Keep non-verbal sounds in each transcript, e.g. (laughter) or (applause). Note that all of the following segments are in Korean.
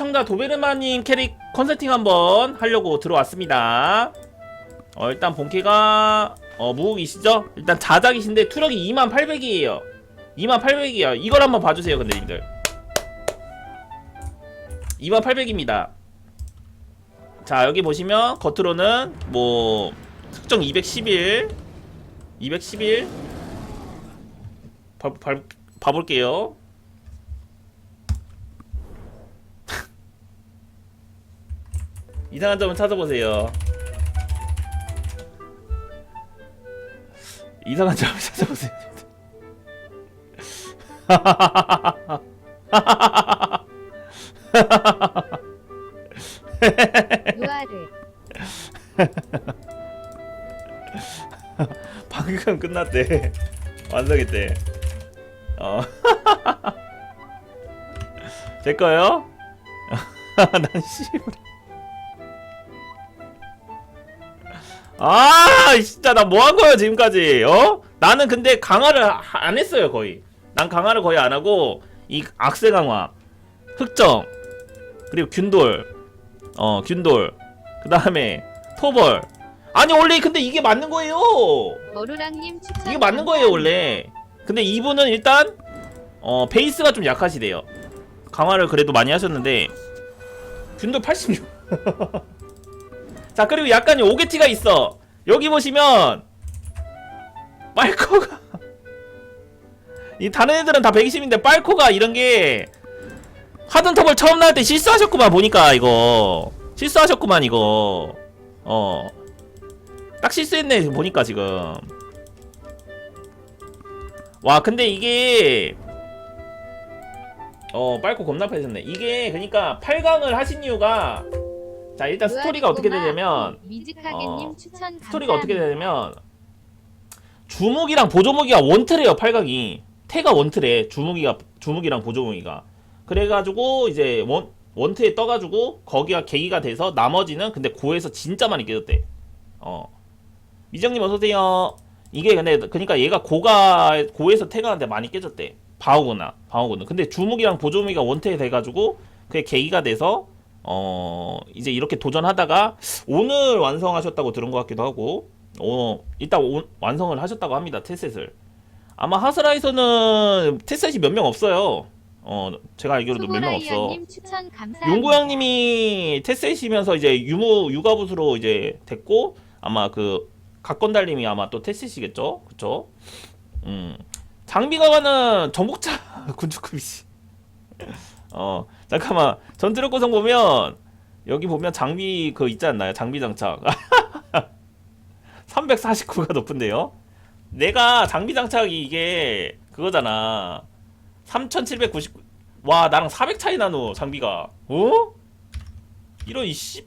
시청자 도베르마님 캐릭 컨설팅 한번 하려고 들어왔습니다. 어, 일단 본캐가 어, 무국이시죠? 일단 자작이신데 투력이 2800이에요. 2800이에요. 이걸 한번 봐주세요, 근데 님들. 2800입니다. 자, 여기 보시면 겉으로는 뭐 특정 211, 211 봐, 봐, 봐볼게요. 이상한 점은 찾아보세요. 이상한 점을 (laughs) 찾아보세요. 유아를 (laughs) 방금 끝났대. 완성했대. 어. (laughs) 제 거요? 난 씨발. 아, 진짜 나 뭐 한 거야 지금까지? 어? 나는 근데 강화를 하- 안 했어요 거의. 난 강화를 거의 안 하고 이 악세 강화, 흑정, 그리고 균돌, 어 균돌, 그 다음에 토벌. 아니 원래 근데 이게 맞는 거예요. 머루랑님 추천 이게 맞는 거예요 원래 근데 이분은 일단 어 베이스가 좀 약하시대요 강화를 그래도 많이 하셨는데 균도 86 (laughs) 자 그리고 약간 오게티가 있어. 여기 보시면 빨코가 (laughs) 이 다른 애들은 다 120인데 빨코가 이런 게 하던 톱을 처음 나올 때 실수하셨구만 보니까 이거. 실수하셨구만 이거. 어. 딱 실수했네 보니까 지금. 와 근데 이게 어 빨고 겁나 패셨네. 이게 그러니까 8강을 하신 이유가 자 일단 스토리가 어떻게 되냐면 미즈카게님 어, 스토리가 어떻게. 되냐면 주무기랑 보조무기가 원트래요 8강이. 태가 원트래 주무기가 주무기랑 보조무기가. 그래가지고 이제 원 원트에 떠가지고 거기가 계기가 돼서 나머지는 근데 고에서 진짜 많이 깨졌대. 어. 미정님 어서오세요. 이게 근데 그러니까 얘가 고가 고에서 태가한테 많이 깨졌대. 바오구나 바오구나 근데 주무기랑 보조무기가 원트에 돼가지고 그게 계기가 돼서 어 이제 이렇게 도전하다가 오늘 완성하셨다고 들은 것 같기도 하고 어 일단 오- 완성을 하셨다고 합니다 테셋을. 아마 하스라에서는 테셋이 몇 명 없어요. 어 제가 알기로도 몇 명 없어. 용구형님이 테셋이면서 이제 유무 육아부수로 이제 됐고 아마 그 각건달님이 아마 또 테셋이겠죠? 그쵸? 음. 장비가와는 정복자 (laughs) 군주급이지 어 잠깐만. 전투력 구성 보면 여기 보면 장비 그 있지 않나요? 장비 장착. (laughs) 349가 높은데요? 내가 장비 장착이 이게 그거잖아. 3799 와 나랑 400 차이 나노 장비가. 어? 이런 이씨.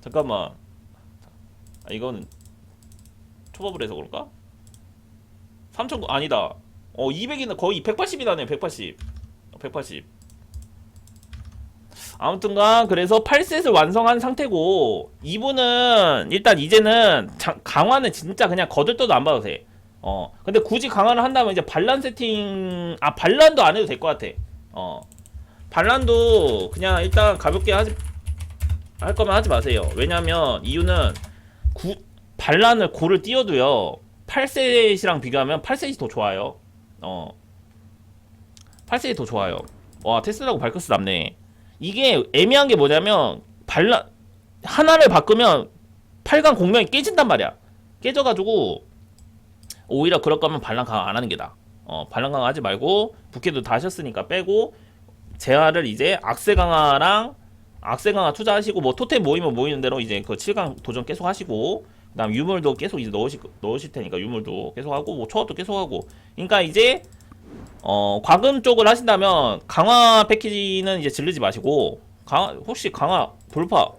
잠깐만. 아 이거는 초밥을 해서 그럴까? 3000 아니다. 어 200이나 거의 180이 나네 180 어, 180 아무튼간 그래서 8셋을 완성한 상태고 이분은 일단 이제는 장- 강화는 진짜 그냥 거들떠도 안 봐도 돼. 어 근데 굳이 강화를 한다면 이제 반란 세팅 아 반란도 안 해도 될 것 같아. 어 반란도 그냥 일단 가볍게 하지 할 거면 하지 마세요. 왜냐면 이유는 구, 반란을 고를 띄워도요 8셋이랑 비교하면 8셋이 더 좋아요. 어 8셋이 더 좋아요. 와 테슬라고 발크스 남네. 이게 애매한 게 뭐냐면 발라 하나를 바꾸면 8강 공명이 깨진단 말이야. 깨져가지고 오히려 그럴 거면 반란 강화 안 하는 게 나아. 어, 반란 강화 하지 말고 부캐도 다 하셨으니까 빼고 재화를 이제 악세 강화랑 악세 강화 투자하시고 뭐 토템 모이면 모이는 대로 이제 그 7강 도전 계속 하시고 그다음 유물도 계속 이제 넣으실 넣으실 테니까 유물도 계속 하고 뭐 초합도 계속 하고 그러니까 이제 어 과금 쪽을 하신다면 강화 패키지는 이제 질르지 마시고 강화 혹시 강화 돌파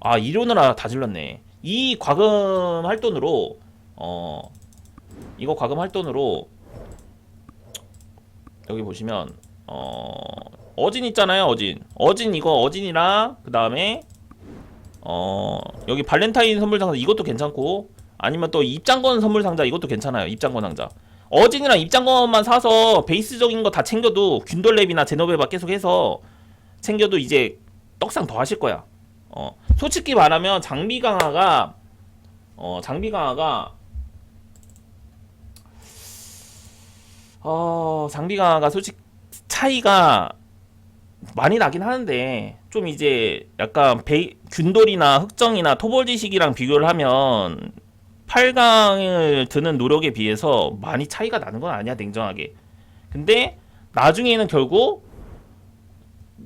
아 이론으로 다 질렀네. 이 과금 할 돈으로 어 이거 과금 할 돈으로 여기 보시면 어 어진 있잖아요 어진. 어진 이거 어진이랑 그 다음에 어 여기 발렌타인 선물 상자 이것도 괜찮고 아니면 또 입장권 선물 상자 이것도 괜찮아요 입장권 상자 어진이랑 입장권만 사서 베이스적인 거 다 챙겨도 균돌랩이나 제노베바 계속 해서 챙겨도 이제 떡상 더 하실 거야. 어, 솔직히 말하면 장비 강화가 어, 장비 강화가 어, 장비 강화가 솔직 차이가 많이 나긴 하는데 좀 이제 약간 베이, 균돌이나 흑정이나 토벌지식이랑 비교를 하면 8강을 드는 노력에 비해서 많이 차이가 나는 건 아니야 냉정하게. 근데 나중에는 결국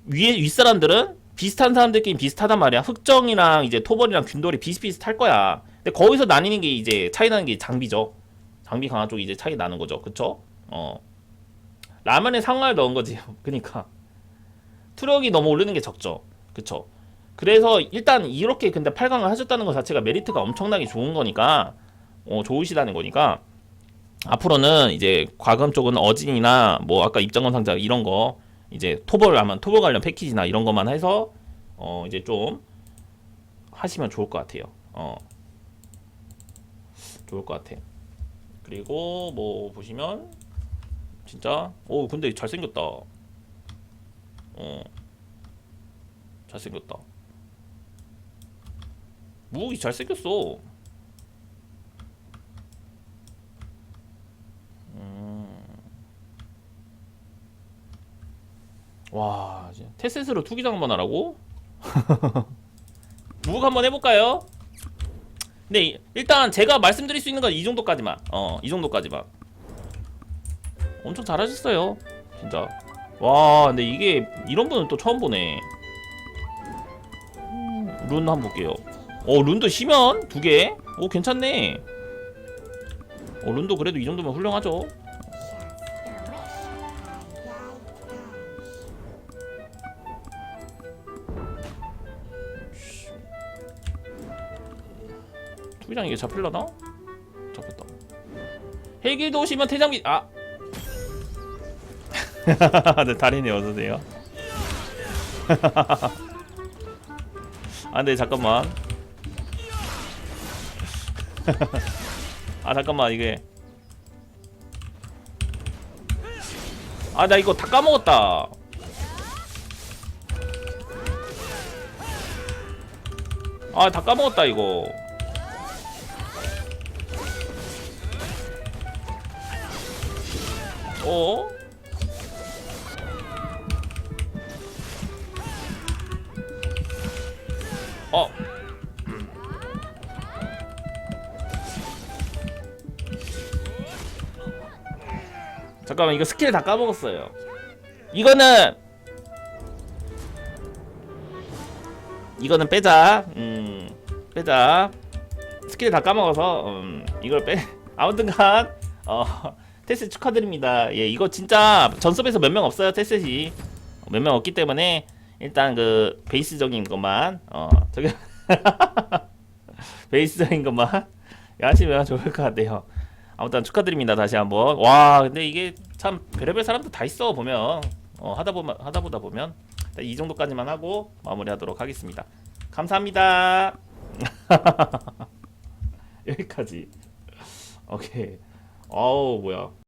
위에 윗사람들은 비슷한 사람들끼리 비슷하단 말이야. 흑정이랑 이제 토벌이랑 균돌이 비슷비슷할 거야. 근데 거기서 나뉘는 게 이제 차이 나는 게 장비죠. 장비 강화 쪽이 이제 차이 나는 거죠. 그쵸? 어. 라면에 상어를 넣은 거지. (laughs) 그니까. 투력이 너무 오르는 게 적죠. 그쵸? 그래서 일단 이렇게 근데 8강을 하셨다는 것 자체가 메리트가 엄청나게 좋은 거니까 어, 좋으시다는 거니까 앞으로는 이제 과금 쪽은 어진이나 뭐 아까 입장권 상자 이런 거 이제 토벌 하면 토벌 관련 패키지나 이런 것만 해서 어 이제 좀 하시면 좋을 것 같아요. 어 좋을 것 같아. 그리고 뭐 보시면 진짜 오 근데 잘생겼다. 어 잘생겼다 무욱이 잘생겼어 음. 와 테셋으로 투기장 한번 하라고? (laughs) 무욱 한번 해볼까요? 네 이- 일단 제가 말씀드릴 수 있는 건 이 정도까지만 어이 정도까지만 엄청 잘하셨어요 진짜 와 근데 이게 이런 분은 또 처음 보네 음, 룬 한번 볼게요 어 룬도 시면 두 개 오 괜찮네 어 룬도 그래도 이 정도면 훌륭하죠 투기장 이게 잡힐라나? 잡혔다 헬길도 오시면 태장비 아 (laughs) 네, 달인이 어서오세요. 아, 네, 잠깐만. 아, 잠깐만, 이게. 아, 나 이거 다 까먹었다. 아, 다 까먹었다, 이거. 어? 어. 잠깐만 이거 스킬 다 까먹었어요. 이거는 이거는 빼자. 음 빼자. 스킬 다 까먹어서 음 이걸 빼. (laughs) 아무튼간 어 테스 축하드립니다. 예 이거 진짜 전섭에서 몇 명 없어요 테스이 몇 명 없기 때문에 일단 그 베이스적인 것만 어 저기 (laughs) 베이스적인 것만 (laughs) 하시면 좋을 것 같아요. 아무튼 축하드립니다 다시 한번. 와 근데 이게 참 별의별 사람도 다 있어 보면 어, 하다 보면 하다 보다 보면 이 정도까지만 하고 마무리하도록 하겠습니다. 감사합니다. (laughs) 여기까지. 오케이. 어우 뭐야.